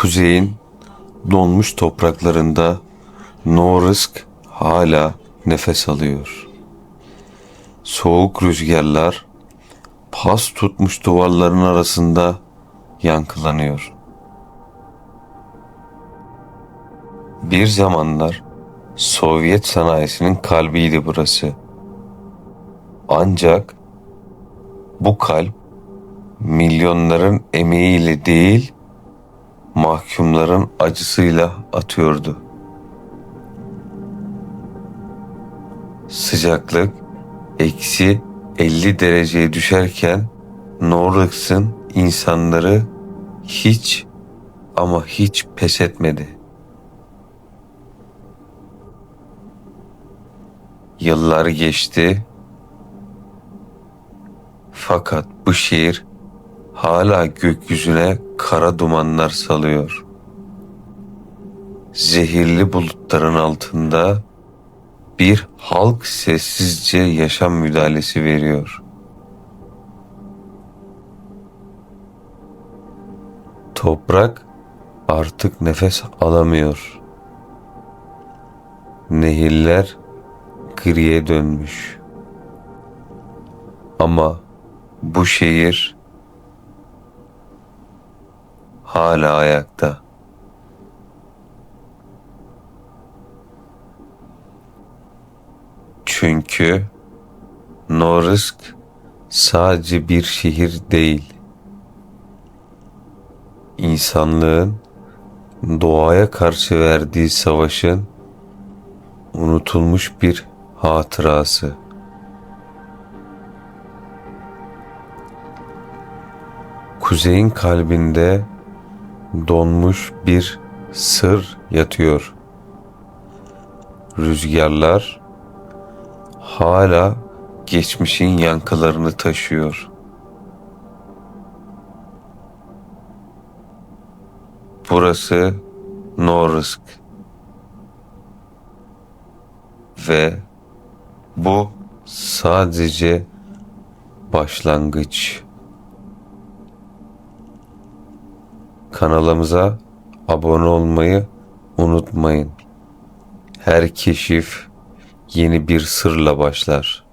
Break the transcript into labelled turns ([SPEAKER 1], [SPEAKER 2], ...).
[SPEAKER 1] Kuzeyin donmuş topraklarında No Risk hala nefes alıyor. Soğuk rüzgarlar pas tutmuş duvarların arasında yankılanıyor. Bir zamanlar Sovyet sanayisinin kalbiydi burası. Ancak bu kalp milyonların emeğiyle değil, mahkumların acısıyla atıyordu. Sıcaklık eksi 50 dereceye düşerken Norrix'in insanları hiç ama hiç pes etmedi. Yıllar geçti. Fakat bu şehir hala gökyüzüne kara dumanlar salıyor. Zehirli bulutların altında bir halk sessizce yaşam müdahalesi veriyor. Toprak artık nefes alamıyor. Nehirler griye dönmüş. Ama bu şehir hala ayakta. Çünkü Norisk sadece bir şehir değil. İnsanlığın doğaya karşı verdiği savaşın unutulmuş bir hatırası. Kuzeyin kalbinde donmuş bir sır yatıyor. Rüzgarlar hala geçmişin yankılarını taşıyor. Burası Norrisk. Ve bu sadece başlangıç. Kanalımıza abone olmayı unutmayın. Her keşif yeni bir sırla başlar.